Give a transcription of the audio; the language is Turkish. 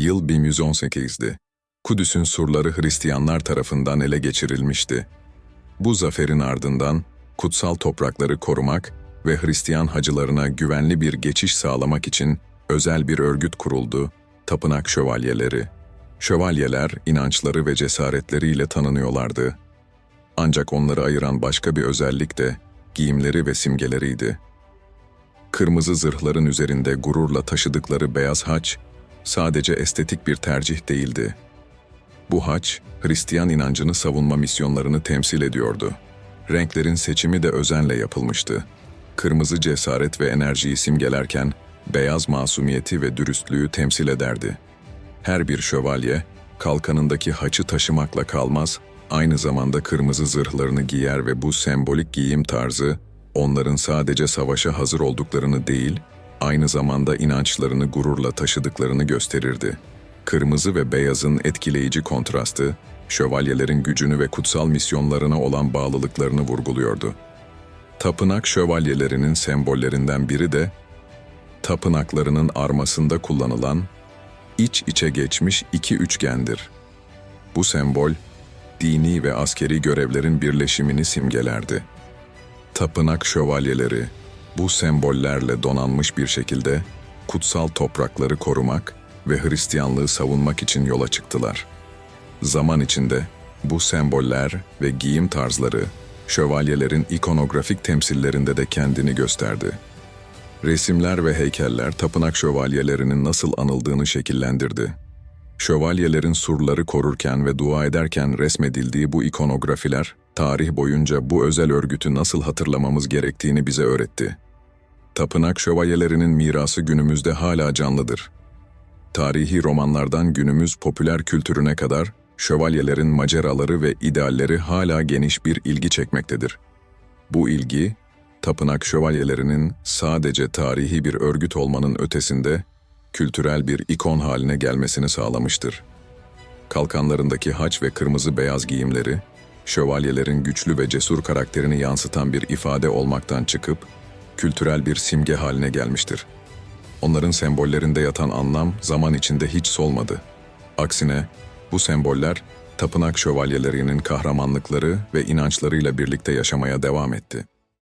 Yıl 1118'di. Kudüs'ün surları Hristiyanlar tarafından ele geçirilmişti. Bu zaferin ardından kutsal toprakları korumak ve Hristiyan hacılarına güvenli bir geçiş sağlamak için özel bir örgüt kuruldu, tapınak şövalyeleri. Şövalyeler inançları ve cesaretleriyle tanınıyorlardı. Ancak onları ayıran başka bir özellik de giyimleri ve simgeleriydi. Kırmızı zırhların üzerinde gururla taşıdıkları beyaz haç sadece estetik bir tercih değildi. Bu haç, Hristiyan inancını savunma misyonlarını temsil ediyordu. Renklerin seçimi de özenle yapılmıştı. Kırmızı cesaret ve enerjiyi simgelerken, beyaz masumiyeti ve dürüstlüğü temsil ederdi. Her bir şövalye, kalkanındaki haçı taşımakla kalmaz, aynı zamanda kırmızı zırhlarını giyer ve bu sembolik giyim tarzı, onların sadece savaşa hazır olduklarını değil, aynı zamanda inançlarını gururla taşıdıklarını gösterirdi. Kırmızı ve beyazın etkileyici kontrastı, şövalyelerin gücünü ve kutsal misyonlarına olan bağlılıklarını vurguluyordu. Tapınak şövalyelerinin sembollerinden biri de, tapınaklarının armasında kullanılan iç içe geçmiş iki üçgendir. Bu sembol, dini ve askeri görevlerin birleşimini simgelerdi. Tapınak şövalyeleri, bu sembollerle donanmış bir şekilde kutsal toprakları korumak ve Hristiyanlığı savunmak için yola çıktılar. Zaman içinde bu semboller ve giyim tarzları şövalyelerin ikonografik temsillerinde de kendini gösterdi. Resimler ve heykeller tapınak şövalyelerinin nasıl anıldığını şekillendirdi. Şövalyelerin surları korurken ve dua ederken resmedildiği bu ikonografiler, tarih boyunca bu özel örgütü nasıl hatırlamamız gerektiğini bize öğretti. Tapınak şövalyelerinin mirası günümüzde hala canlıdır. Tarihi romanlardan günümüz popüler kültürüne kadar şövalyelerin maceraları ve idealleri hala geniş bir ilgi çekmektedir. Bu ilgi, tapınak şövalyelerinin sadece tarihi bir örgüt olmanın ötesinde kültürel bir ikon haline gelmesini sağlamıştır. Kalkanlarındaki haç ve kırmızı beyaz giyimleri, şövalyelerin güçlü ve cesur karakterini yansıtan bir ifade olmaktan çıkıp, kültürel bir simge haline gelmiştir. Onların sembollerinde yatan anlam zaman içinde hiç solmadı. Aksine bu semboller tapınak şövalyelerinin kahramanlıkları ve inançlarıyla birlikte yaşamaya devam etti.